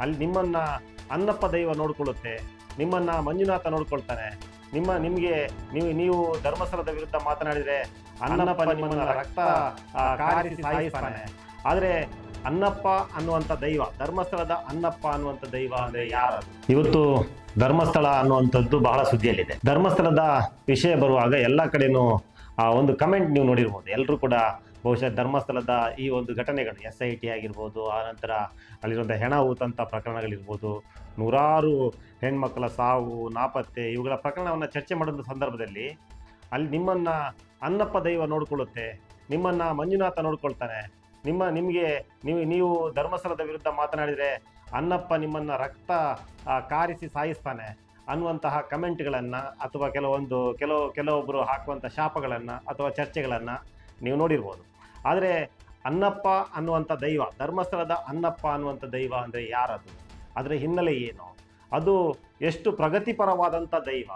ಅಲ್ಲಿ ನಿಮ್ಮನ್ನ ಅನ್ನಪ್ಪ ದೈವ ನೋಡ್ಕೊಳ್ಳುತ್ತೆ ನಿಮ್ಮನ್ನ ಮಂಜುನಾಥ ನೋಡ್ಕೊಳ್ತಾನೆ. ನಿಮ್ಮ ನಿಮಗೆ ನೀವು ನೀವು ಧರ್ಮಸ್ಥಳದ ವಿರುದ್ಧ ಮಾತನಾಡಿದರೆ ಅನ್ನಪ್ಪ ನಿಮ್ಮನ್ನು ರಕ್ತ ಕಾರಿಸಿ ಸಾಯಿಸ್ತಾನೆ. ಆದರೆ ಅನ್ನಪ್ಪ ಅನ್ನುವಂಥ ದೈವ ಧರ್ಮಸ್ಥಳದ ಅನ್ನಪ್ಪ ಅನ್ನುವಂಥ ದೈವ ಅಂದ್ರೆ ಯಾರು ಇವತ್ತು ಧರ್ಮಸ್ಥಳ ಅನ್ನುವಂಥದ್ದು ಬಹಳ ಸುದ್ದಿಯಲ್ಲಿದೆ. ಧರ್ಮಸ್ಥಳದ ವಿಷಯ ಬರುವಾಗ ಎಲ್ಲ ಕಡೆನೂ ಆ ಒಂದು ಕಮೆಂಟ್ ನೀವು ನೋಡಿರ್ಬೋದು. ಎಲ್ಲರೂ ಕೂಡ ಬಹುಶಃ ಧರ್ಮಸ್ಥಳದ ಈ ಒಂದು ಘಟನೆಗಳು ಎಸ್ ಐ ಟಿ ಆಗಿರ್ಬೋದು ಆನಂತರ ಅಲ್ಲಿರುವಂಥ ಹೆಣ ಊತಂಥ ಪ್ರಕರಣಗಳಿರ್ಬೋದು, ನೂರಾರು ಹೆಣ್ಮಕ್ಕಳ ಸಾವು, ನಾಪತ್ತೆ, ಇವುಗಳ ಪ್ರಕರಣವನ್ನು ಚರ್ಚೆ ಮಾಡುವಂಥ ಸಂದರ್ಭದಲ್ಲಿ ಅಲ್ಲಿ ನಿಮ್ಮನ್ನು ಅನ್ನಪ್ಪ ದೈವ ನೋಡಿಕೊಳ್ಳುತ್ತೆ, ನಿಮ್ಮನ್ನು ಮಂಜುನಾಥ ನೋಡ್ಕೊಳ್ತಾನೆ, ನಿಮ್ಮ, ನಿಮಗೆ ನೀವು ನೀವು ಧರ್ಮಸ್ಥಳದ ವಿರುದ್ಧ ಮಾತನಾಡಿದರೆ ಅನ್ನಪ್ಪ ನಿಮ್ಮನ್ನು ರಕ್ತ ಕಾರಿಸಿ ಸಾಯಿಸ್ತಾನೆ ಅನ್ನುವಂತಹ ಕಮೆಂಟ್ಗಳನ್ನು ಅಥವಾ ಕೆಲವೊಂದು, ಕೆಲವು ಕೆಲವೊಬ್ಬರು ಹಾಕುವಂಥ ಶಾಪಗಳನ್ನು ಅಥವಾ ಚರ್ಚೆಗಳನ್ನು ನೀವು ನೋಡಿರ್ಬೋದು. ಆದರೆ ಅನ್ನಪ್ಪ ಅನ್ನುವಂಥ ದೈವ, ಧರ್ಮಸ್ಥಳದ ಅನ್ನಪ್ಪ ಅನ್ನುವಂಥ ದೈವ ಅಂದರೆ ಯಾರದು? ಅದರ ಹಿನ್ನೆಲೆ ಏನು? ಅದು ಎಷ್ಟು ಪ್ರಗತಿಪರವಾದಂಥ ದೈವ?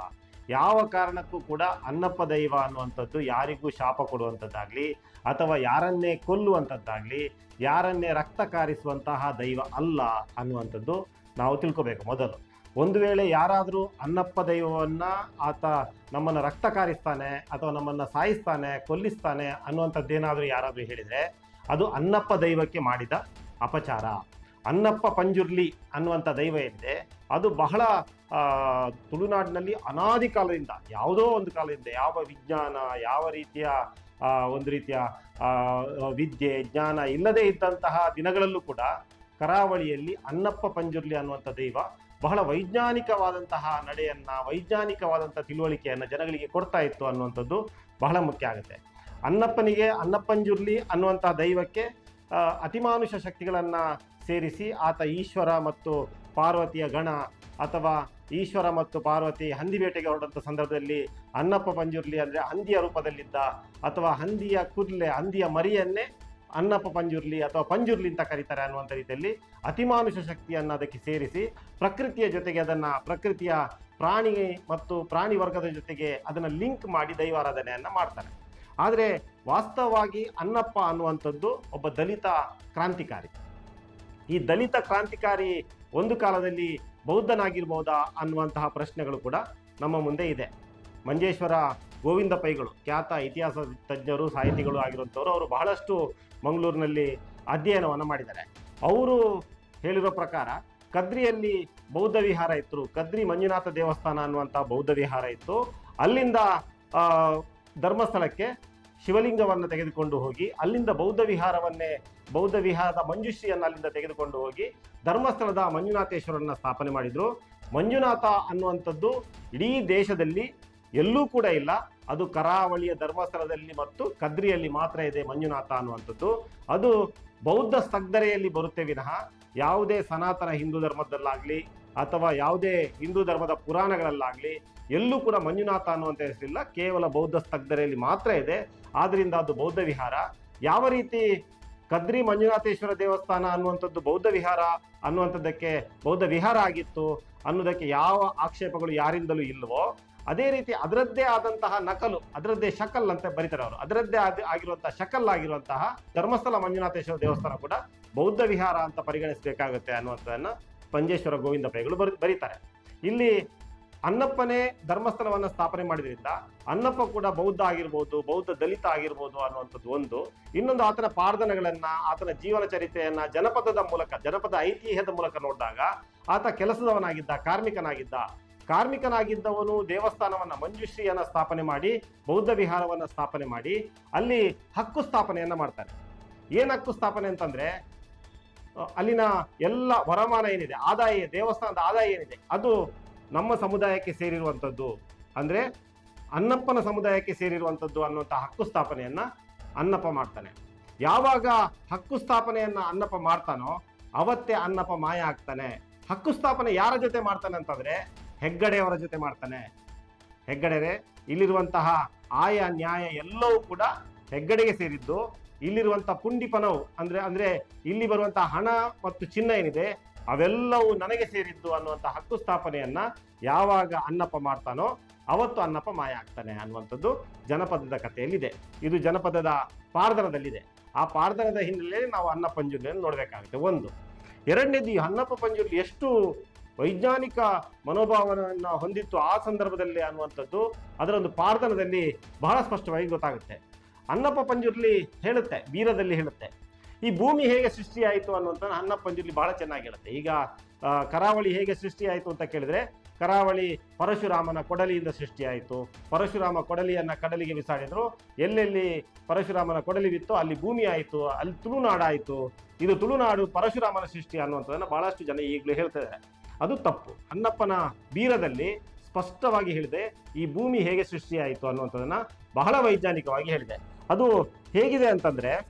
ಯಾವ ಕಾರಣಕ್ಕೂ ಕೂಡ ಅನ್ನಪ್ಪ ದೈವ ಅನ್ನುವಂಥದ್ದು ಯಾರಿಗೂ ಶಾಪ ಕೊಡುವಂಥದ್ದಾಗಲಿ ಅಥವಾ ಯಾರನ್ನೇ ಕೊಲ್ಲುವಂಥದ್ದಾಗಲಿ, ಯಾರನ್ನೇ ರಕ್ತ ಕಾರಿಸುವಂತಹ ದೈವ ಅಲ್ಲ ಅನ್ನುವಂಥದ್ದು ನಾವು ತಿಳ್ಕೊಬೇಕು ಮೊದಲು. ಒಂದು ವೇಳೆ ಯಾರಾದರೂ ಅನ್ನಪ್ಪ ದೈವವನ್ನು ಆತ ನಮ್ಮನ್ನು ರಕ್ತ ಕಾರಿಸ್ತಾನೆ ಅಥವಾ ನಮ್ಮನ್ನು ಸಾಯಿಸ್ತಾನೆ, ಕೊಲ್ಲಿಸ್ತಾನೆ ಅನ್ನುವಂಥದ್ದೇನಾದರೂ ಯಾರಾದರೂ ಹೇಳಿದರೆ ಅದು ಅನ್ನಪ್ಪ ದೈವಕ್ಕೆ ಮಾಡಿದ ಅಪಚಾರ. ಅನ್ನಪ್ಪ ಪಂಜುರ್ಲಿ ಅನ್ನುವಂಥ ದೈವ ಇದೆ ಅದು ಬಹಳ ತುಳುನಾಡಿನಲ್ಲಿ ಅನಾದಿ ಕಾಲದಿಂದ, ಯಾವುದೋ ಒಂದು ಕಾಲದಿಂದ ಯಾವ ವಿಜ್ಞಾನ, ಯಾವ ರೀತಿಯ ಒಂದು ರೀತಿಯ ವಿದ್ಯೆ, ಜ್ಞಾನ ಇಲ್ಲದೇ ಇದ್ದಂತಹ ದಿನಗಳಲ್ಲೂ ಕೂಡ ಕರಾವಳಿಯಲ್ಲಿ ಅನ್ನಪ್ಪ ಪಂಜುರ್ಲಿ ಅನ್ನುವಂಥ ದೈವ ಬಹಳ ವೈಜ್ಞಾನಿಕವಾದಂತಹ ನಡೆಯನ್ನ ವೈಜ್ಞಾನಿಕವಾದಂಥ ತಿಳುವಳಿಕೆಯನ್ನು ಜನಗಳಿಗೆ ಕೊಡ್ತಾ ಇತ್ತು ಅನ್ನುವಂಥದ್ದು ಬಹಳ ಮುಖ್ಯ ಆಗುತ್ತೆ. ಅನ್ನಪ್ಪನಿಗೆ ಅನ್ನಪ್ಪಂಜುರ್ಲಿ ಅನ್ನುವಂತಹ ದೈವಕ್ಕೆ ಅತಿಮಾನುಷ ಶಕ್ತಿಗಳನ್ನು ಸೇರಿಸಿ ಆತ ಈಶ್ವರ ಮತ್ತು ಪಾರ್ವತಿಯ ಗಣ ಅಥವಾ ಈಶ್ವರ ಮತ್ತು ಪಾರ್ವತಿ ಹಂದಿ ಬೇಟೆಗೆ ಹೊರಡಂಥ ಸಂದರ್ಭದಲ್ಲಿ ಅನ್ನಪ್ಪ ಪಂಜುರ್ಲಿ ಅಂದರೆ ಹಂದಿಯ ರೂಪದಲ್ಲಿದ್ದ ಅಥವಾ ಹಂದಿಯ ಕುರ್ಲೆ, ಹಂದಿಯ ಮರಿಯನ್ನೇ ಅನ್ನಪ್ಪ ಪಂಜುರ್ಲಿ ಅಥವಾ ಪಂಜುರ್ಲಿ ಅಂತ ಕರೀತಾರೆ ಅನ್ನುವಂಥ ರೀತಿಯಲ್ಲಿ ಅತಿಮಾನುಷ ಶಕ್ತಿಯನ್ನು ಅದಕ್ಕೆ ಸೇರಿಸಿ ಪ್ರಕೃತಿಯ ಜೊತೆಗೆ ಅದನ್ನು ಪ್ರಕೃತಿಯ ಪ್ರಾಣಿ ಮತ್ತು ಪ್ರಾಣಿ ವರ್ಗದ ಜೊತೆಗೆ ಅದನ್ನು ಲಿಂಕ್ ಮಾಡಿ ದೈವಾರಾಧನೆಯನ್ನು ಮಾಡ್ತಾರೆ. ಆದರೆ ವಾಸ್ತವವಾಗಿ ಅನ್ನಪ್ಪ ಅನ್ನುವಂಥದ್ದು ಒಬ್ಬ ದಲಿತ ಕ್ರಾಂತಿಕಾರಿ. ಈ ದಲಿತ ಕ್ರಾಂತಿಕಾರಿ ಒಂದು ಕಾಲದಲ್ಲಿ ಬೌದ್ಧನಾಗಿರ್ಬೋದಾ ಅನ್ನುವಂತಹ ಪ್ರಶ್ನೆಗಳು ಕೂಡ ನಮ್ಮ ಮುಂದೆ ಇದೆ. ಮಂಜೇಶ್ವರ ಗೋವಿಂದ ಪೈಗಳು. ಖ್ಯಾತ ಇತಿಹಾಸ ತಜ್ಞರು, ಸಾಹಿತಿಗಳು ಆಗಿರುವಂಥವ್ರು, ಅವರು ಬಹಳಷ್ಟು ಮಂಗಳೂರಿನಲ್ಲಿ ಅಧ್ಯಯನವನ್ನು ಮಾಡಿದ್ದಾರೆ. ಅವರು ಹೇಳಿರೋ ಪ್ರಕಾರ, ಕದ್ರಿಯಲ್ಲಿ ಬೌದ್ಧ ವಿಹಾರ ಇತ್ತು. ಕದ್ರಿ ಮಂಜುನಾಥ ದೇವಸ್ಥಾನ ಅನ್ನುವಂಥ ಬೌದ್ಧ ವಿಹಾರ ಇತ್ತು. ಅಲ್ಲಿಂದ ಧರ್ಮಸ್ಥಳಕ್ಕೆ ಶಿವಲಿಂಗವನ್ನು ತೆಗೆದುಕೊಂಡು ಹೋಗಿ, ಅಲ್ಲಿಂದ ಬೌದ್ಧ ವಿಹಾರವನ್ನೇ, ಬೌದ್ಧ ವಿಹಾರದ ಮಂಜುಶ್ರೀಯನ್ನು ಅಲ್ಲಿಂದ ತೆಗೆದುಕೊಂಡು ಹೋಗಿ, ಧರ್ಮಸ್ಥಳದ ಮಂಜುನಾಥೇಶ್ವರನ್ನ ಸ್ಥಾಪನೆ ಮಾಡಿದ್ರು. ಮಂಜುನಾಥ ಅನ್ನುವಂಥದ್ದು ಇಡೀ ದೇಶದಲ್ಲಿ ಎಲ್ಲೂ ಕೂಡ ಇಲ್ಲ. ಅದು ಕರಾವಳಿಯ ಧರ್ಮಸ್ಥಳದಲ್ಲಿ ಮತ್ತು ಕದ್ರಿಯಲ್ಲಿ ಮಾತ್ರ ಇದೆ ಮಂಜುನಾಥ ಅನ್ನುವಂಥದ್ದು. ಅದು ಬೌದ್ಧ ಸ್ತಗ್ಧರೆಯಲ್ಲಿ ಬರುತ್ತೆ ವಿನಃ. ಯಾವುದೇ ಸನಾತನ ಹಿಂದೂ ಧರ್ಮದಲ್ಲಾಗಲಿ ಅಥವಾ ಯಾವುದೇ ಹಿಂದೂ ಧರ್ಮದ ಪುರಾಣಗಳಲ್ಲಾಗಲಿ ಎಲ್ಲೂ ಕೂಡ ಮಂಜುನಾಥ ಅನ್ನುವಂಥ ಹೆಸರಿಲ್ಲ. ಕೇವಲ ಬೌದ್ಧ ಸ್ತಗ್ಧರೆಯಲ್ಲಿ ಮಾತ್ರ ಇದೆ. ಆದ್ದರಿಂದ ಅದು ಬೌದ್ಧ ವಿಹಾರ. ಯಾವ ರೀತಿ ಕದ್ರಿ ಮಂಜುನಾಥೇಶ್ವರ ದೇವಸ್ಥಾನ ಅನ್ನುವಂಥದ್ದು ಬೌದ್ಧ ವಿಹಾರ ಅನ್ನುವಂಥದ್ದಕ್ಕೆ ಬೌದ್ಧ ವಿಹಾರ ಆಗಿತ್ತು ಅನ್ನೋದಕ್ಕೆ ಯಾವ ಆಕ್ಷೇಪಗಳು ಯಾರಿಂದಲೂ ಇಲ್ವೋ ಅದೇ ರೀತಿ ಅದರದ್ದೇ ಆದಂತಹ ನಕಲು, ಅದರದ್ದೇ ಶಕಲ್ ಅಂತ ಬರೀತಾರೆ ಅವರು. ಅದರದ್ದೇ ಆದ ಆಗಿರುವಂತಹ ಶಕಲ್ ಆಗಿರುವಂತಹ ಧರ್ಮಸ್ಥಳ ಮಂಜುನಾಥೇಶ್ವರ ದೇವಸ್ಥಾನ ಕೂಡ ಬೌದ್ಧ ವಿಹಾರ ಅಂತ ಪರಿಗಣಿಸಬೇಕಾಗುತ್ತೆ ಅನ್ನುವಂಥದ್ದನ್ನ ಪಂಜೇಶ್ವರ ಗೋವಿಂದ ಪೈಗಳು ಬರಿ, ಬರೀತಾರೆ. ಇಲ್ಲಿ ಅನ್ನಪ್ಪನೇ ಧರ್ಮಸ್ಥಳವನ್ನು ಸ್ಥಾಪನೆ ಮಾಡಿದ್ರಿಂದ ಅನ್ನಪ್ಪ ಕೂಡ ಬೌದ್ಧ ಆಗಿರ್ಬೋದು, ಬೌದ್ಧ ದಲಿತ ಆಗಿರ್ಬೋದು ಅನ್ನುವಂಥದ್ದು ಒಂದು. ಇನ್ನೊಂದು ಆತನ ಪಾರ್ಧನಗಳನ್ನ, ಆತನ ಜೀವನ ಚರಿತ್ರೆಯನ್ನ ಜನಪದದ ಮೂಲಕ, ಜನಪದ ಐತಿಹ್ಯದ ಮೂಲಕ ನೋಡಿದಾಗ ಆತ ಕೆಲಸದವನಾಗಿದ್ದ, ಕಾರ್ಮಿಕನಾಗಿದ್ದ ಕಾರ್ಮಿಕನಾಗಿದ್ದವನು ದೇವಸ್ಥಾನವನ್ನು ಮಂಜುಶ್ರೀಯನ್ನು ಸ್ಥಾಪನೆ ಮಾಡಿ, ಬೌದ್ಧ ವಿಹಾರವನ್ನು ಸ್ಥಾಪನೆ ಮಾಡಿ, ಅಲ್ಲಿ ಹಕ್ಕು ಸ್ಥಾಪನೆಯನ್ನು ಮಾಡ್ತಾರೆ. ಏನು ಹಕ್ಕು ಸ್ಥಾಪನೆ ಅಂತಂದರೆ ಅಲ್ಲಿನ ಎಲ್ಲ ವರಮಾನ ಏನಿದೆ, ಆದಾಯ, ದೇವಸ್ಥಾನದ ಆದಾಯ ಏನಿದೆ, ಅದು ನಮ್ಮ ಸಮುದಾಯಕ್ಕೆ ಸೇರಿರುವಂಥದ್ದು. ಅಂದರೆ ಅನ್ನಪ್ಪನ ಸಮುದಾಯಕ್ಕೆ ಸೇರಿರುವಂಥದ್ದು ಅನ್ನುವಂಥ ಹಕ್ಕು ಸ್ಥಾಪನೆಯನ್ನು ಅನ್ನಪ್ಪ ಮಾಡ್ತಾನೆ. ಯಾವಾಗ ಹಕ್ಕು ಸ್ಥಾಪನೆಯನ್ನು ಅನ್ನಪ್ಪ ಮಾಡ್ತಾನೋ ಅವತ್ತೇ ಅನ್ನಪ್ಪ ಮಾಯ ಆಗ್ತಾನೆ. ಹಕ್ಕು ಸ್ಥಾಪನೆ ಯಾರ ಜೊತೆ ಮಾಡ್ತಾನೆ ಅಂತಂದ್ರೆ ಹೆಗ್ಗಡೆಯವರ ಜೊತೆ ಮಾಡ್ತಾನೆ. ಹೆಗ್ಗಡೆರೆ, ಇಲ್ಲಿರುವಂತಹ ಆಯ ನ್ಯಾಯ ಎಲ್ಲವೂ ಕೂಡ ಹೆಗ್ಗಡೆಗೆ ಸೇರಿದ್ದು ಇಲ್ಲಿರುವಂತಹ ಪುಂಡಿಪನವು ಅಂದ್ರೆ ಅಂದ್ರೆ ಇಲ್ಲಿ ಬರುವಂತಹ ಹಣ ಮತ್ತು ಚಿನ್ನ ಏನಿದೆ, ಅವೆಲ್ಲವೂ ನನಗೆ ಸೇರಿದ್ದು ಅನ್ನುವಂಥ ಹಕ್ಕು ಸ್ಥಾಪನೆಯನ್ನ ಯಾವಾಗ ಅನ್ನಪ್ಪ ಮಾಡ್ತಾನೋ ಅವತ್ತು ಅನ್ನಪ್ಪ ಮಾಯ ಆಗ್ತಾನೆ ಅನ್ನುವಂಥದ್ದು ಜನಪದದ ಕಥೆಯಲ್ಲಿದೆ. ಇದು ಜನಪದದ ಪಾರ್ಧನದಲ್ಲಿದೆ ಆ ಪಾರ್ದನದ ಹಿನ್ನೆಲೆಯಲ್ಲಿ ನಾವು ಅನ್ನಪ್ಪಂಜುಲಿಯನ್ನು ನೋಡಬೇಕಾಗುತ್ತೆ. ಒಂದು, ಎರಡನೇದು ಈ ಅನ್ನಪ್ಪ ಪಂಜುರ್ಲಿ ಎಷ್ಟು ವೈಜ್ಞಾನಿಕ ಮನೋಭಾವನೆಯನ್ನ ಹೊಂದಿತ್ತು ಆ ಸಂದರ್ಭದಲ್ಲಿ ಅನ್ನುವಂಥದ್ದು ಅದರ ಒಂದು ಪಾರ್ದನದಲ್ಲಿ ಬಹಳ ಸ್ಪಷ್ಟವಾಗಿ ಗೊತ್ತಾಗುತ್ತೆ. ಅನ್ನಪ್ಪ ಪಂಜುರ್ಲಿ ಹೇಳುತ್ತೆ ಬೀರದಲ್ಲಿ ಹೇಳುತ್ತೆ. ಈ ಭೂಮಿ ಹೇಗೆ ಸೃಷ್ಟಿಯಾಯಿತು ಅನ್ನುವಂಥ ಅನ್ನಪ್ಪ ಪಂಜುರ್ಲಿ ಬಹಳ ಚೆನ್ನಾಗಿ ಹೇಳುತ್ತೆ. ಈಗ ಕರಾವಳಿ ಹೇಗೆ ಸೃಷ್ಟಿಯಾಯಿತು ಅಂತ ಕೇಳಿದ್ರೆ, ಕರಾವಳಿ ಪರಶುರಾಮನ ಕೊಡಲಿಯಿಂದ ಸೃಷ್ಟಿಯಾಯಿತು ಪರಶುರಾಮ ಕೊಡಲಿಯನ್ನ ಕಡಲಿಗೆ ಬಿಸಾಡಿದ್ರು. ಎಲ್ಲೆಲ್ಲಿ ಪರಶುರಾಮನ ಕೊಡಲಿ ಬಿತ್ತು ಅಲ್ಲಿ ಭೂಮಿ ಆಯಿತು, ಅಲ್ಲಿ ತುಳುನಾಡಾಯಿತು ಇದು ತುಳುನಾಡು ಪರಶುರಾಮನ ಸೃಷ್ಟಿ ಅನ್ನುವಂಥದ್ದನ್ನು ಬಹಳಷ್ಟು ಜನ ಈಗಲೂ ಹೇಳ್ತಿದ್ದಾರೆ ಅದು ತಪ್ಪು. ಅನ್ನಪ್ಪನ ಬೀರದಲ್ಲಿ ಸ್ಪಷ್ಟವಾಗಿ ಹೇಳಿದೆ, ಈ ಭೂಮಿ ಹೇಗೆ ಸೃಷ್ಟಿಯಾಯಿತು ಅನ್ನುವಂಥದ್ದನ್ನು ಬಹಳ ವೈಜ್ಞಾನಿಕವಾಗಿ ಹೇಳಿದೆ. ಅದು ಹೇಗಿದೆ ಅಂತಂದ್ರೆ,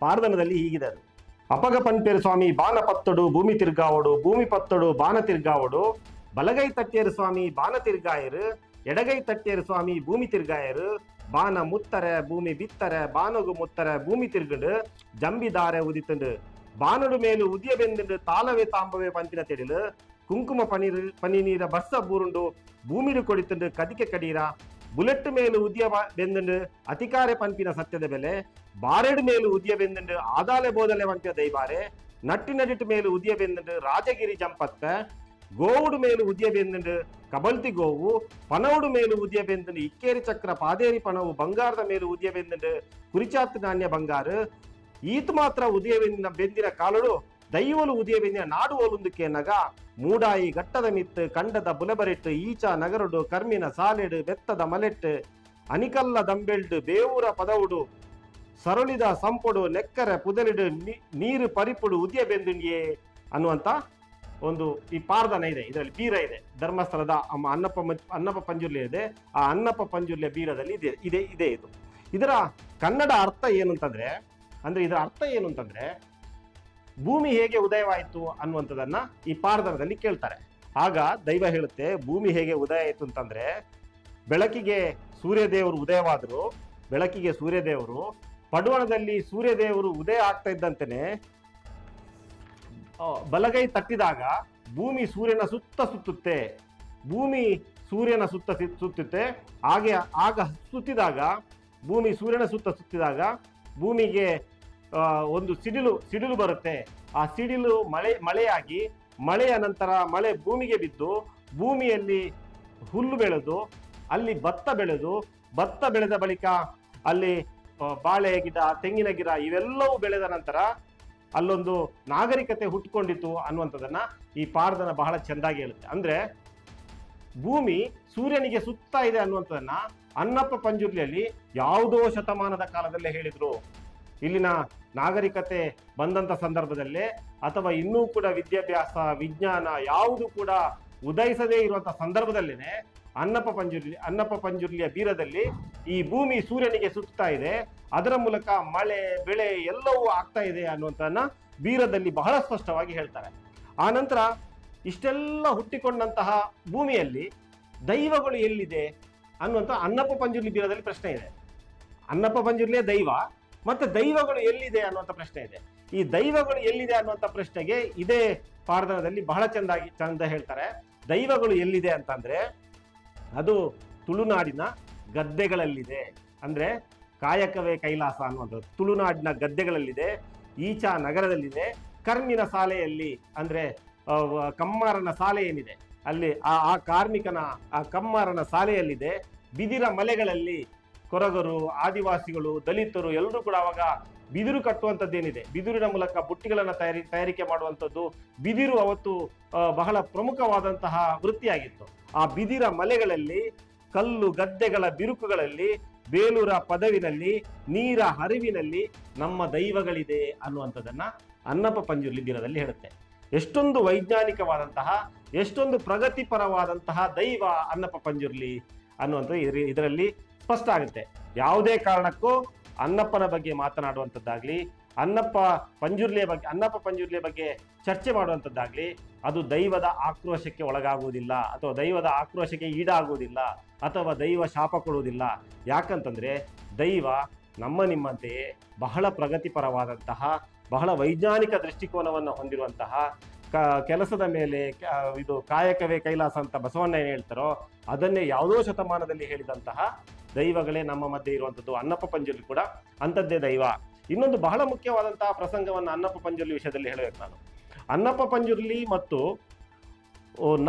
ಪಾರ್ದನದಲ್ಲಿ ಹೀಗಿದೆ ಅದು. ಅಪಗ ಸ್ವಾಮಿ ಬಾನ ಪತ್ತಡು, ಭೂಮಿ ತಿರ್ಗಾವಡು, ಭೂಮಿ ಪತ್ತಡು ಬಾನ ತಿರ್ಗಾವಡು, ಬಲಗೈ ತಟ್ಟೇರು ಸ್ವಾಮಿ ಬಾನ ತಿರ್ಗಾಯರು, ಎಡಗೈ ತಟ್ಟೇರು ಸ್ವಾಮಿ, ಭೂಮಿ ತಿರ್ಗಾಯರು ಬಾನ ಮುತ್ತರೆ, ಭೂಮಿ ಬಿತ್ತರೆ ಬಾನಗು ಮುತ್ತರೆ, ಭೂಮಿ ತಿರ್ಗಂಡು, ಜಂಬಿದಾರೆ ಉದಿತಂಡು. ಬಾನಡು ಮೇಲು ಉದಿಯ ಬೆಂದಿಂಡು ತಾಲವೇ ತಾಂಬವೇ ಪಂಪಿನ ತೆಡಿಲು ಕುಂಕುಮ ಪನೀರ್ ಪನೀರ ಬಸ್ಸ ಬೂರುಂಡು ಭೂಮಿಡು ಕೊಡಿತಂಡು ಕದಿಕೆ ಕಡೀರ ಬುಲೆಟ್ ಮೇಲು ಉದ್ಯ ಬಾ- ಬೆಂದುಂಡು ಅತಿಕಾರೆ ಪಂಪಿನ ಸತ್ಯದ ಬೆಲೆ ಬಾರೆಡು ಮೇಲು ಉದ್ಯ ಬೆಂದುಂಡು ಆದಾಲೆ ಬೋದಲೆ ಪಂಪಿನ ದೈಬಾರೆ ನಟ್ಟಿನಡಿಟ್ಟು ಮೇಲು ಉದ್ಯ ಬೆಂದುಂಡು ರಾಜಗಿರಿ ಜಂಪತ್ತ ಗೋವುಡು ಮೇಲು ಉದ್ಯ ಬೆಂದುಂಡು ಕಬಲ್ತಿ ಗೋವು ಪನವುಡು ಮೇಲು ಉದ್ಯ ಬೆಂದುಂಡು ಇಕ್ಕೇರಿ ಚಕ್ರ ಪಾದೇರಿ ಪಣವು ಬಂಗಾರದ ಮೇಲು ಉದ್ಯ ಬೆಂದುಂಡು ಕುರಿಚಾತ್ ನಾಣ್ಯ ಬಂಗಾರು ಈತ್ ಮಾತ್ರ ಉದಯವೆಂದಿನ ಬೆಂದಿನ ಕಾಲಳು, ದೈವಲು ಉದಯವೆಂದಿನ ನಾಡು ಒಲುಂದಕ್ಕೆ ನಗ, ಮೂಡಾಯಿ ಗಟ್ಟದ ಮಿತ್ತು, ಕಂಡದ ಬುಲಬರೆಟ್ ಈಚ ನಗರಡು, ಕರ್ಮಿನ ಸಾಲೆಡು, ಬೆತ್ತದ ಮಲೆಟ್ಟು, ಅನಿಕಲ್ಲ ದಂಬೆಲ್ಡು ಬೇವೂರ ಪದವುಡು, ಸರಳಿದ ಸಂಪೊಡು, ನೆಕ್ಕರೆ ಪುದಲಿಡು ನೀರು ಪರಿಪುಡು ಉದಯ ಬೆಂದಿನಿಯೇ ಅನ್ನುವಂತ ಒಂದು ಈ ಪಾರ್ದನ ಇದೆ. ಇದರಲ್ಲಿ ಬೀರ ಇದೆ. ಧರ್ಮಸ್ಥಳದ ಅಮ್ಮ ಅನ್ನಪ್ಪ ಅನ್ನಪ್ಪ ಪಂಜುರ್ಲಿ ಇದೆ. ಆ ಅನ್ನಪ್ಪ ಪಂಜುರ್ಲಿಯ ಬೀರದಲ್ಲಿ ಇದೆ ಇದೆ ಇದೆ ಇದು. ಇದರ ಕನ್ನಡ ಅರ್ಥ ಏನು ಅಂತಂದ್ರೆ ಅಂದ್ರೆ ಇದರ ಅರ್ಥ ಏನು ಅಂತಂದ್ರೆ ಭೂಮಿ ಹೇಗೆ ಉದಯವಾಯಿತು ಅನ್ನುವಂಥದ್ದನ್ನ ಈ ಪಾರದರದಲ್ಲಿ ಕೇಳ್ತಾರೆ. ಆಗ ದೈವ ಹೇಳುತ್ತೆ, ಭೂಮಿ ಹೇಗೆ ಉದಯ ಆಯಿತು ಅಂತಂದ್ರೆ ಬೆಳಕಿಗೆ ಸೂರ್ಯದೇವರು ಉದಯವಾದರು, ಬೆಳಕಿಗೆ ಸೂರ್ಯದೇವರು, ಪಡುವಣದಲ್ಲಿ ಸೂರ್ಯದೇವರು ಉದಯ ಆಗ್ತಾ ಇದ್ದಂತೆಯೇ ಬಲಗೈ ತಟ್ಟಿದಾಗ ಭೂಮಿ ಸೂರ್ಯನ ಸುತ್ತ ಸುತ್ತುತ್ತೆ. ಭೂಮಿ ಸೂರ್ಯನ ಸುತ್ತ ಸುತ್ತುತ್ತೆ. ಹಾಗೆ, ಆಗ ಸುತ್ತಿದಾಗ, ಭೂಮಿ ಸೂರ್ಯನ ಸುತ್ತ ಸುತ್ತಿದಾಗ ಭೂಮಿಗೆ ಒಂದು ಸಿಡಿಲು ಸಿಡಿಲು ಬರುತ್ತೆ. ಆ ಸಿಡಿಲು ಮಳೆ, ಮಳೆಯಾಗಿ ಮಳೆಯ ನಂತರ ಮಳೆ ಭೂಮಿಗೆ ಬಿದ್ದು ಭೂಮಿಯಲ್ಲಿ ಹುಲ್ಲು ಬೆಳೆದು, ಅಲ್ಲಿ ಭತ್ತ ಬೆಳೆದು, ಭತ್ತ ಬೆಳೆದ ಬಳಿಕ ಅಲ್ಲಿ ಬಾಳೆ, ಗಿಡ, ತೆಂಗಿನ ಗಿಡ ಇವೆಲ್ಲವೂ ಬೆಳೆದ ನಂತರ ಅಲ್ಲೊಂದು ನಾಗರಿಕತೆ ಹುಟ್ಟಿಕೊಂಡಿತು ಅನ್ನುವಂಥದ್ದನ್ನ ಈ ಪಾರ್ದನ ಬಹಳ ಚೆಂದಾಗಿ ಹೇಳುತ್ತೆ. ಅಂದ್ರೆ ಭೂಮಿ ಸೂರ್ಯನಿಗೆ ಸುತ್ತ ಇದೆ ಅನ್ನುವಂಥದ್ದನ್ನ ಅನ್ನಪ್ಪ ಪಂಜುರ್ಲಿಯಲ್ಲಿ ಯಾವುದೋ ಶತಮಾನದ ಕಾಲದಲ್ಲೇ ಹೇಳಿದ್ರು. ಇಲ್ಲಿನ ನಾಗರಿಕತೆ ಬಂದಂತ ಸಂದರ್ಭದಲ್ಲೇ ಅಥವಾ ಇನ್ನೂ ಕೂಡ ವಿದ್ಯಾಭ್ಯಾಸ, ವಿಜ್ಞಾನ ಯಾವುದು ಕೂಡ ಉದಯಿಸದೇ ಇರುವಂತ ಸಂದರ್ಭದಲ್ಲೇ ಅನ್ನಪ್ಪ ಪಂಜುರ್ಲಿ, ಅನ್ನಪ್ಪ ಪಂಜುರ್ಲಿಯ ಬೀರದಲ್ಲಿ ಈ ಭೂಮಿ ಸೂರ್ಯನಿಗೆ ಸುತ್ತಾ ಇದೆ. ಅದರ ಮೂಲಕ ಮಳೆ, ಬೆಳೆ ಎಲ್ಲವೂ ಆಗ್ತಾ ಇದೆ ಅನ್ನುವಂಥನ್ನ ಬೀರದಲ್ಲಿ ಬಹಳ ಸ್ಪಷ್ಟವಾಗಿ ಹೇಳ್ತಾರೆ. ಆ ನಂತರ ಇಷ್ಟೆಲ್ಲ ಹುಟ್ಟಿಕೊಂಡಂತಹ ಭೂಮಿಯಲ್ಲಿ ದೈವಗಳು ಎಲ್ಲಿದೆ ಅನ್ನುವಂಥ ಅನ್ನಪ್ಪ ಪಂಜುರ್ಲಿ ಬೀರದಲ್ಲಿ ಪ್ರಶ್ನೆ ಇದೆ. ಅನ್ನಪ್ಪ ಪಂಜುರ್ಲಿಯ ದೈವ ಮತ್ತೆ ದೈವಗಳು ಎಲ್ಲಿದೆ ಅನ್ನುವಂಥ ಪ್ರಶ್ನೆ ಇದೆ. ಈ ದೈವಗಳು ಎಲ್ಲಿದೆ ಅನ್ನುವಂಥ ಪ್ರಶ್ನೆಗೆ ಇದೇ ಪಾರ್ದನದಲ್ಲಿ ಬಹಳ ಚೆಂದಾಗಿ ಚಂದ ಹೇಳ್ತಾರೆ. ದೈವಗಳು ಎಲ್ಲಿದೆ ಅಂತಂದ್ರೆ ಅದು ತುಳುನಾಡಿನ ಗದ್ದೆಗಳಲ್ಲಿದೆ. ಅಂದ್ರೆ ಕಾಯಕವೇ ಕೈಲಾಸ ಅನ್ನುವಂಥದ್ದು. ತುಳುನಾಡಿನ ಗದ್ದೆಗಳಲ್ಲಿದೆ, ಈಚಾ ನಗರದಲ್ಲಿದೆ, ಕರ್ಮಿನ ಸಾಲೆಯಲ್ಲಿ ಅಂದ್ರೆ ಕಮ್ಮಾರನ ಸಾಲೆ ಏನಿದೆ? ಅಲ್ಲಿ ಆ ಆ ಕಾರ್ಮಿಕನ, ಆ ಕಮ್ಮಾರನ ಸಾಲೆಯಲ್ಲಿದೆ, ಬಿದಿರ ಮಲೆಗಳಲ್ಲಿ ಕೊರಗರು, ಆದಿವಾಸಿಗಳು, ದಲಿತರು ಎಲ್ಲರೂ ಕೂಡ ಅವಾಗ ಬಿದಿರು ಕಟ್ಟುವಂಥದ್ದೇನಿದೆ ಬಿದಿರಿನ ಮೂಲಕ ಬುಟ್ಟಿಗಳನ್ನು ತಯಾರಿ, ತಯಾರಿಕೆ ಮಾಡುವಂಥದ್ದು ಬಿದಿರು ಅವತ್ತು ಬಹಳ ಪ್ರಮುಖವಾದಂತಹ ವೃತ್ತಿಯಾಗಿತ್ತು. ಆ ಬಿದಿರ ಮಲೆಗಳಲ್ಲಿ, ಕಲ್ಲು, ಗದ್ದೆಗಳ ಬಿರುಕುಗಳಲ್ಲಿ, ಬೇಲೂರ ಪದವಿನಲ್ಲಿ, ನೀರ ಹರಿವಿನಲ್ಲಿ ನಮ್ಮ ದೈವಗಳಿದೆ ಅನ್ನುವಂಥದ್ದನ್ನು ಅನ್ನಪ್ಪ ಪಂಜುರ್ಲಿ ದಿನದಲ್ಲಿ ಹೇಳುತ್ತೆ. ಎಷ್ಟೊಂದು ವೈಜ್ಞಾನಿಕವಾದಂತಹ, ಎಷ್ಟೊಂದು ಪ್ರಗತಿಪರವಾದಂತಹ ದೈವ ಅನ್ನಪ್ಪ ಪಂಜುರ್ಲಿ ಅನ್ನುವಂಥದ್ದು ಇದ್ರ- ಇದರಲ್ಲಿ ಸ್ಪಷ್ಟ ಆಗುತ್ತೆ. ಯಾವುದೇ ಕಾರಣಕ್ಕೂ ಅನ್ನಪ್ಪನ ಬಗ್ಗೆ ಮಾತನಾಡುವಂಥದ್ದಾಗ್ಲಿ ಅನ್ನಪ್ಪ ಪಂಜುರ್ಲಿಯ ಬಗ್ಗೆ ಅನ್ನಪ್ಪ ಪಂಜುರ್ಲಿಯ ಬಗ್ಗೆ ಚರ್ಚೆ ಮಾಡುವಂಥದ್ದಾಗಲಿ, ಅದು ದೈವದ ಆಕ್ರೋಶಕ್ಕೆ ಒಳಗಾಗುವುದಿಲ್ಲ, ಅಥವಾ ದೈವದ ಆಕ್ರೋಶಕ್ಕೆ ಈಡಾಗುವುದಿಲ್ಲ, ಅಥವಾ ದೈವ ಶಾಪ ಕೊಡುವುದಿಲ್ಲ. ಯಾಕಂತಂದ್ರೆ ದೈವ ನಮ್ಮ ನಿಮ್ಮಂತೆಯೇ ಬಹಳ ಪ್ರಗತಿಪರವಾದಂತಹ, ಬಹಳ ವೈಜ್ಞಾನಿಕ ದೃಷ್ಟಿಕೋನವನ್ನು ಹೊಂದಿರುವಂತಹ, ಕ, ಕೆಲಸದ ಮೇಲೆ ಇದು ಕಾಯಕವೇ ಕೈಲಾಸ ಅಂತ ಬಸವಣ್ಣ ಏನು ಹೇಳ್ತಾರೋ ಅದನ್ನೇ ಯಾವುದೋ ಶತಮಾನದಲ್ಲಿ ಹೇಳಿದಂತಹ ದೈವಗಳೇ ನಮ್ಮ ಮಧ್ಯೆ ಇರುವಂಥದ್ದು ಅನ್ನಪ್ಪ ಪಂಜುಲಿ ಕೂಡ ಅಂಥದ್ದೇ ದೈವ. ಇನ್ನೊಂದು ಬಹಳ ಮುಖ್ಯವಾದಂತಹ ಪ್ರಸಂಗವನ್ನು ಅನ್ನಪ್ಪ ಪಂಜುರ್ಲಿ ವಿಷಯದಲ್ಲಿ ಹೇಳಬೇಕು ನಾನು. ಅನ್ನಪ್ಪ ಪಂಜುರ್ಲಿ ಮತ್ತು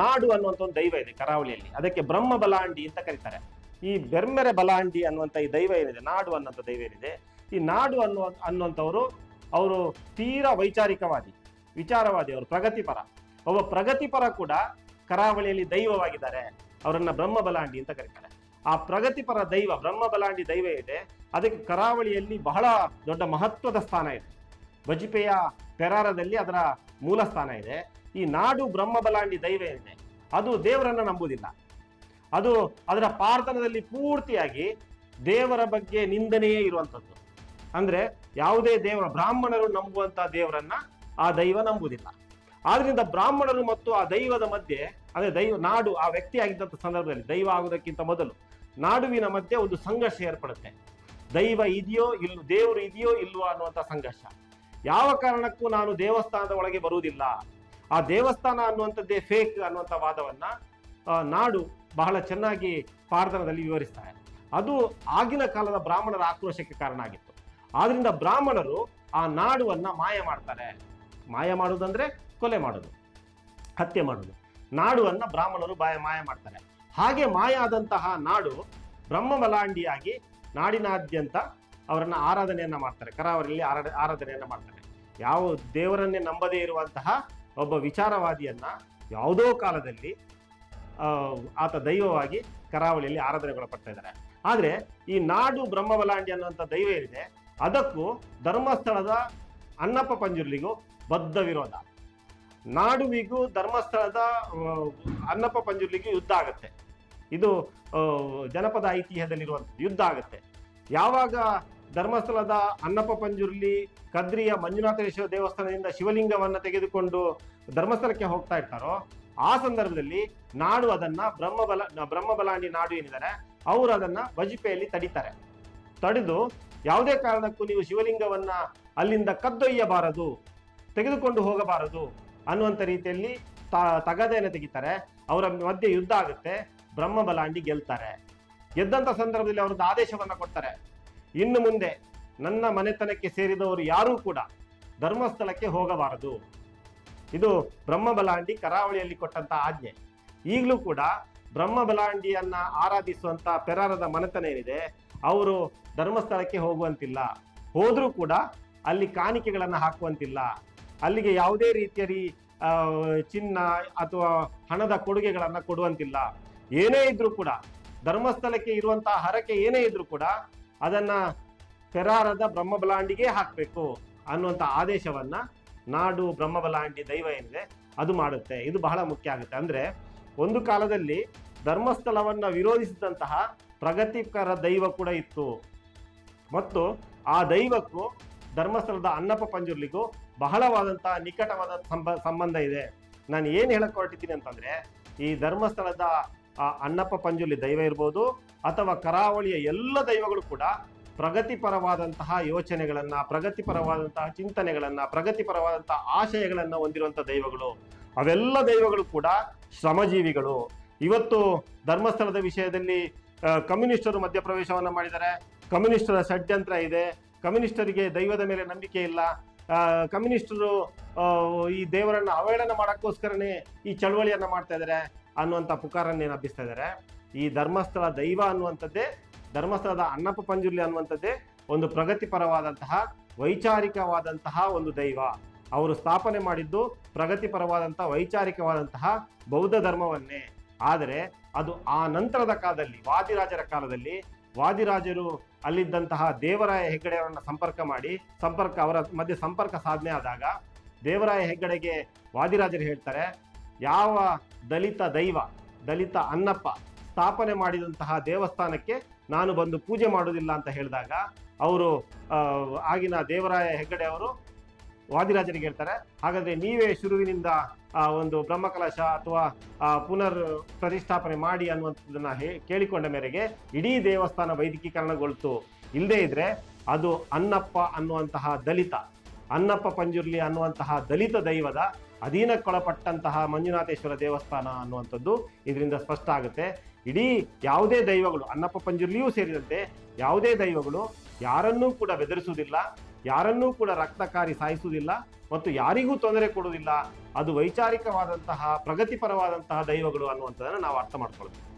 ನಾಡು ಅನ್ನುವಂಥ ಒಂದು ದೈವ ಇದೆ ಕರಾವಳಿಯಲ್ಲಿ. ಅದಕ್ಕೆ ಬ್ರಹ್ಮ ಬಲಾಂಡಿ ಅಂತ ಕರೀತಾರೆ. ಈ ಬೆರ್ಮೆರೆ ಬಲಾಂಡಿ ಅನ್ನುವಂಥ ಈ ದೈವ ಏನಿದೆ, ನಾಡು ಅನ್ನೋಂಥ ದೈವ ಏನಿದೆ, ಈ ನಾಡು ಅನ್ನುವ, ಅನ್ನುವಂಥವರು ಅವರು ತೀರಾ ವೈಚಾರಿಕವಾದಿ, ವಿಚಾರವಾದಿ, ಅವರು ಪ್ರಗತಿಪರ. ಒಬ್ಬ ಪ್ರಗತಿಪರ ಕೂಡ ಕರಾವಳಿಯಲ್ಲಿ ದೈವವಾಗಿದ್ದಾರೆ. ಅವರನ್ನ ಬ್ರಹ್ಮ ಬಲಾಂಡಿ ಅಂತ ಕರೀತಾರೆ. ಆ ಪ್ರಗತಿಪರ ದೈವ ಬ್ರಹ್ಮ ಬಲಾಂಡಿ ದೈವ ಇದೆ. ಅದಕ್ಕೆ ಕರಾವಳಿಯಲ್ಲಿ ಬಹಳ ದೊಡ್ಡ ಮಹತ್ವದ ಸ್ಥಾನ ಇದೆ. ಬಜಿಪೆಯ ಪೆರಾರದಲ್ಲಿ ಅದರ ಮೂಲ ಸ್ಥಾನ ಇದೆ. ಈ ನಾಡು ಬ್ರಹ್ಮ ಬಲಾಂಡಿ ದೈವ ಇದೆ ಅದು ದೇವರನ್ನ ನಂಬುವುದಿಲ್ಲ. ಅದು ಅದರ ಪಾರ್ಥನದಲ್ಲಿ ಪೂರ್ತಿಯಾಗಿ ದೇವರ ಬಗ್ಗೆ ನಿಂದನೆಯೇ ಇರುವಂಥದ್ದು. ಅಂದ್ರೆ ಯಾವುದೇ ದೇವರ, ಬ್ರಾಹ್ಮಣರು ನಂಬುವಂಥ ದೇವರನ್ನ ಆ ದೈವ ನಂಬುವುದಿಲ್ಲ. ಆದ್ರಿಂದ ಬ್ರಾಹ್ಮಣರು ಮತ್ತು ಆ ದೈವದ ಮಧ್ಯೆ, ಅಂದ್ರೆ ದೈವ, ನಾಡು ಆ ವ್ಯಕ್ತಿ ಆಗಿದ್ದಂಥ ಸಂದರ್ಭದಲ್ಲಿ ದೈವ ಆಗುವುದಕ್ಕಿಂತ ಮೊದಲು ನಾಡುವಿನ ಮಧ್ಯೆ ಒಂದು ಸಂಘರ್ಷ ಏರ್ಪಡುತ್ತೆ. ದೈವ ಇದೆಯೋ ಇಲ್ಲ ದೇವರು ಇದೆಯೋ ಇಲ್ವೋ ಅನ್ನುವಂಥ ಸಂಘರ್ಷ. ಯಾವ ಕಾರಣಕ್ಕೂ ನಾನು ದೇವಸ್ಥಾನದ ಒಳಗೆ ಬರುವುದಿಲ್ಲ. ಆ ದೇವಸ್ಥಾನ ಅನ್ನುವಂಥದ್ದೇ ಫೇಕ್ ಅನ್ನುವಂಥ ವಾದವನ್ನ ನಾಡು ಬಹಳ ಚೆನ್ನಾಗಿ ಪಾರ್ದನದಲ್ಲಿ ವಿವರಿಸ್ತಾರೆ ಅದು ಆಗಿನ ಕಾಲದ ಬ್ರಾಹ್ಮಣರ ಆಕ್ರೋಶಕ್ಕೆ ಕಾರಣ ಆಗಿತ್ತು. ಆದ್ರಿಂದ ಬ್ರಾಹ್ಮಣರು ಆ ನಾಡುವನ್ನ ಮಾಯ ಮಾಡ್ತಾರೆ. ಮಾಯ ಮಾಡುವುದಂದ್ರೆ ಕೊಲೆ ಮಾಡೋದು, ಹತ್ಯೆ ಮಾಡೋದು. ನಾಡುವನ್ನ ಬ್ರಾಹ್ಮಣರು ಬಾಯ ಮಾಯ ಮಾಡ್ತಾರೆ. ಹಾಗೆ ಮಾಯಾದಂತಹ ನಾಡು ಬ್ರಹ್ಮಬಲಾಂಡಿಯಾಗಿ ನಾಡಿನಾದ್ಯಂತ ಅವರನ್ನ ಆರಾಧನೆಯನ್ನ ಮಾಡ್ತಾರೆ. ಕರಾವಳಿಯಲ್ಲಿ ಆರಾಧ, ಆರಾಧನೆಯನ್ನ ಮಾಡ್ತಾರೆ. ಯಾವ ದೇವರನ್ನೇ ನಂಬದೇ ಇರುವಂತಹ ಒಬ್ಬ ವಿಚಾರವಾದಿಯನ್ನ ಯಾವುದೋ ಕಾಲದಲ್ಲಿ ಆತ ದೈವವಾಗಿ ಕರಾವಳಿಯಲ್ಲಿ ಆರಾಧನೆಗೊಳಪಡ್ತಾ ಇದ್ದಾರೆ. ಆದರೆ ಈ ನಾಡು ಬ್ರಹ್ಮಬಲಾಂಡಿ ಅನ್ನುವಂಥ ದೈವ ಏನಿದೆ, ಅದಕ್ಕೂ ಧರ್ಮಸ್ಥಳದ ಅನ್ನಪ್ಪ ಪಂಜುರ್ಲಿಗೂ ಬದ್ಧ ವಿರೋಧ. ನಾಡುವಿಗೂ ಧರ್ಮಸ್ಥಳದ ಅನ್ನಪ್ಪ ಪಂಜುರ್ಲಿಗೂ ಯುದ್ಧ ಆಗತ್ತೆ. ಇದು ಜನಪದ ಐತಿಹ್ಯದಲ್ಲಿರುವಂಥದ್ದು ಯುದ್ಧ ಆಗುತ್ತೆ. ಯಾವಾಗ ಧರ್ಮಸ್ಥಳದ ಅನ್ನಪ್ಪ ಪಂಜುರ್ಲಿ, ಕದ್ರಿಯ ಮಂಜುನಾಥೇಶ್ವರ ದೇವಸ್ಥಾನದಿಂದ ಶಿವಲಿಂಗವನ್ನು ತೆಗೆದುಕೊಂಡು ಧರ್ಮಸ್ಥಳಕ್ಕೆ ಹೋಗ್ತಾ ಇರ್ತಾರೋ, ಆ ಸಂದರ್ಭದಲ್ಲಿ ನಾಡು ಅದನ್ನ ಬ್ರಹ್ಮಬಲ ಬ್ರಹ್ಮಬಲಾಂಡಿ ನಾಡು ಏನಿದ್ದಾರೆ, ಅವರು ಅದನ್ನ ಬಜಿಪೆಯಲ್ಲಿ ತಡಿತಾರೆ. ತಡೆದು ಯಾವುದೇ ಕಾರಣಕ್ಕೂ ನೀವು ಶಿವಲಿಂಗವನ್ನ ಅಲ್ಲಿಂದ ಕದ್ದೊಯ್ಯಬಾರದು, ತೆಗೆದುಕೊಂಡು ಹೋಗಬಾರದು ಅನ್ನುವಂಥ ರೀತಿಯಲ್ಲಿ ತ- ತಗದೆಯನ್ನು ತೆಗಿತಾರೆ. ಅವರ ಮಧ್ಯೆ ಯುದ್ಧ ಆಗುತ್ತೆ. ಬ್ರಹ್ಮಬಲಾಂಡಿ ಗೆಲ್ತಾರೆ. ಗೆದ್ದಂತ ಸಂದರ್ಭದಲ್ಲಿ ಅವ್ರದ್ದು ಆದೇಶವನ್ನು ಕೊಡ್ತಾರೆ. ಇನ್ನು ಮುಂದೆ ನನ್ನ ಮನೆತನಕ್ಕೆ ಸೇರಿದವರು ಯಾರೂ ಕೂಡ ಧರ್ಮಸ್ಥಳಕ್ಕೆ ಹೋಗಬಾರದು. ಇದು ಬ್ರಹ್ಮಬಲಾಂಡಿ ಕರಾವಳಿಯಲ್ಲಿ ಕೊಟ್ಟಂತ ಆಜ್ಞೆ. ಈಗಲೂ ಕೂಡ ಬ್ರಹ್ಮಬಲಾಂಡಿಯನ್ನ ಆರಾಧಿಸುವಂತ ಪೆರಾರದ ಮನೆತನ ಏನಿದೆ, ಅವರು ಧರ್ಮಸ್ಥಳಕ್ಕೆ ಹೋಗುವಂತಿಲ್ಲ. ಹೋದರೂ ಕೂಡ ಅಲ್ಲಿ ಕಾಣಿಕೆಗಳನ್ನು ಹಾಕುವಂತಿಲ್ಲ. ಅಲ್ಲಿಗೆ ಯಾವುದೇ ರೀತಿಯ ಚಿನ್ನ ಅಥವಾ ಹಣದ ಕೊಡುಗೆಗಳನ್ನು ಕೊಡುವಂತಿಲ್ಲ. ಏನೇ ಇದ್ರೂ ಕೂಡ, ಧರ್ಮಸ್ಥಳಕ್ಕೆ ಇರುವಂತಹ ಹರಕೆ ಏನೇ ಇದ್ರೂ ಕೂಡ, ಅದನ್ನ ಫೆರಾರದ ಬ್ರಹ್ಮಬಲಾಂಡಿಗೆ ಹಾಕಬೇಕು ಅನ್ನುವಂಥ ಆದೇಶವನ್ನ ನಾಡು ಬ್ರಹ್ಮಬಲಾಂಡಿ ದೈವ ಏನಿದೆ, ಅದು ಮಾಡುತ್ತೆ. ಇದು ಬಹಳ ಮುಖ್ಯ ಆಗುತ್ತೆ. ಅಂದ್ರೆ, ಒಂದು ಕಾಲದಲ್ಲಿ ಧರ್ಮಸ್ಥಳವನ್ನ ವಿರೋಧಿಸಿದಂತಹ ಪ್ರಗತಿಕರ ದೈವ ಕೂಡ ಇತ್ತು. ಮತ್ತು ಆ ದೈವಕ್ಕೂ, ಧರ್ಮಸ್ಥಳದ ಅನ್ನಪ್ಪ ಪಂಜುರ್ಲಿಗೂ ಬಹಳವಾದಂತಹ ನಿಕಟವಾದ ಸಂಬ, ಸಂಬಂಧ ಇದೆ. ನಾನು ಏನು ಹೇಳಕ್ ಹೊರಟಿದ್ದೀನಿ ಅಂತಂದ್ರೆ, ಈ ಧರ್ಮಸ್ಥಳದ ಆ ಅಣ್ಣಪ್ಪ ಪಂಜುಲಿ ದೈವ ಇರ್ಬೋದು ಅಥವಾ ಕರಾವಳಿಯ ಎಲ್ಲ ದೈವಗಳು ಕೂಡ ಪ್ರಗತಿಪರವಾದಂತಹ ಯೋಚನೆಗಳನ್ನ, ಪ್ರಗತಿಪರವಾದಂತಹ ಚಿಂತನೆಗಳನ್ನ, ಪ್ರಗತಿಪರವಾದಂತಹ ಆಶಯಗಳನ್ನ ಹೊಂದಿರುವಂಥ ದೈವಗಳು. ಅವೆಲ್ಲ ದೈವಗಳು ಕೂಡ ಶ್ರಮಜೀವಿಗಳು. ಇವತ್ತು ಧರ್ಮಸ್ಥಳದ ವಿಷಯದಲ್ಲಿ ಕಮ್ಯುನಿಸ್ಟರು ಮಧ್ಯಪ್ರವೇಶವನ್ನು ಮಾಡಿದ್ದಾರೆ. ಕಮ್ಯುನಿಸ್ಟರ ಷಡ್ಯಂತ್ರ ಇದೆ. ಕಮ್ಯುನಿಸ್ಟರಿಗೆ ದೈವದ ಮೇಲೆ ನಂಬಿಕೆ ಇಲ್ಲ. ಕಮ್ಯುನಿಸ್ಟರು ಈ ದೇವರನ್ನ ಅವಹೇಳನ ಮಾಡೋಕ್ಕೋಸ್ಕರನೇ ಈ ಚಳವಳಿಯನ್ನು ಮಾಡ್ತಾ ಇದ್ದಾರೆ. ಅನ್ನುವಂಥ ಪುಕಾರನ್ನೇನು ಹಬ್ಬಿಸ್ತಾ ಇದ್ದಾರೆ ಈ ಧರ್ಮಸ್ಥಳ ದೈವ ಅನ್ನುವಂಥದ್ದೇ, ಧರ್ಮಸ್ಥಳದ ಅನ್ನಪ್ಪ ಪಂಜುರ್ಲಿ ಅನ್ನುವಂಥದ್ದೇ ಒಂದು ಪ್ರಗತಿಪರವಾದಂತಹ, ವೈಚಾರಿಕವಾದಂತಹ ಒಂದು ದೈವ. ಅವರು ಸ್ಥಾಪನೆ ಮಾಡಿದ್ದು ಪ್ರಗತಿಪರವಾದಂತಹ ವೈಚಾರಿಕವಾದಂತಹ ಬೌದ್ಧ ಧರ್ಮವನ್ನೇ. ಆದರೆ ಅದು ಆ ನಂತರದ ಕಾಲದಲ್ಲಿ, ವಾದಿರಾಜರ ಕಾಲದಲ್ಲಿ, ವಾದಿರಾಜರು ಅಲ್ಲಿದ್ದಂತಹ ದೇವರಾಯ ಹೆಗ್ಗಡೆಯವರನ್ನ ಸಂಪರ್ಕ ಮಾಡಿ, ಸಂಪರ್ಕ ಅವರ ಮಧ್ಯೆ ಸಂಪರ್ಕ ಸಾಧನೆ ಆದಾಗ ದೇವರಾಯ ಹೆಗ್ಗಡೆಗೆ ವಾದಿರಾಜರು ಹೇಳ್ತಾರೆ ಯಾವ ದಲಿತ ದೈವ, ದಲಿತ ಅನ್ನಪ್ಪ ಸ್ಥಾಪನೆ ಮಾಡಿದಂತಹ ದೇವಸ್ಥಾನಕ್ಕೆ ನಾನು ಬಂದು ಪೂಜೆ ಮಾಡುವುದಿಲ್ಲ ಅಂತ ಹೇಳಿದಾಗ ಅವರು ಆಗಿನ ದೇವರಾಯ ಹೆಗ್ಗಡೆ ಅವರು ವಾದಿರಾಜನಿಗೆ ಹೇಳ್ತಾರೆ, ಹಾಗಾದ್ರೆ ನೀವೇ ಶುರುವಿನಿಂದ ಒಂದು ಬ್ರಹ್ಮಕಲಶ ಅಥವಾ ಪುನರ್ ಪ್ರತಿಷ್ಠಾಪನೆ ಮಾಡಿ ಅನ್ನುವಂಥದ್ದನ್ನ ಕೇಳಿಕೊಂಡ ಮೇರೆಗೆ ಇಡೀ ದೇವಸ್ಥಾನ ವೈದ್ಯಕೀಕರಣಗೊಳ್ತು ಇಲ್ಲದೇ ಇದ್ರೆ ಅದು ಅನ್ನಪ್ಪ ಅನ್ನುವಂತಹ ದಲಿತ, ಅನ್ನಪ್ಪ ಪಂಜುರ್ಲಿ ಅನ್ನುವಂತಹ ದಲಿತ ದೈವದ ಅಧೀನಕ್ಕೊಳಪಟ್ಟಂತಹ ಮಂಜುನಾಥೇಶ್ವರ ದೇವಸ್ಥಾನ ಅನ್ನುವಂಥದ್ದು ಇದರಿಂದ ಸ್ಪಷ್ಟ ಆಗುತ್ತೆ. ಇಡೀ ಯಾವುದೇ ದೈವಗಳು ಅನ್ನಪ್ಪ ಪಂಜುರ್ಲಿಯೂ ಸೇರಿದಂತೆ ಯಾವುದೇ ದೈವಗಳು ಯಾರನ್ನೂ ಕೂಡ ಬೆದರಿಸುವುದಿಲ್ಲ, ಯಾರನ್ನೂ ಕೂಡ ರಕ್ತಕಾರಿ ಸಾಯಿಸುವುದಿಲ್ಲ ಮತ್ತು ಯಾರಿಗೂ ತೊಂದರೆ ಕೊಡುವುದಿಲ್ಲ. ಅದು ವೈಚಾರಿಕವಾದಂತಹ, ಪ್ರಗತಿಪರವಾದಂತಹ ದೈವಗಳು ಅನ್ನುವಂಥದ್ದನ್ನು ನಾವು ಅರ್ಥ ಮಾಡ್ಕೊಳ್ಬೇಕು.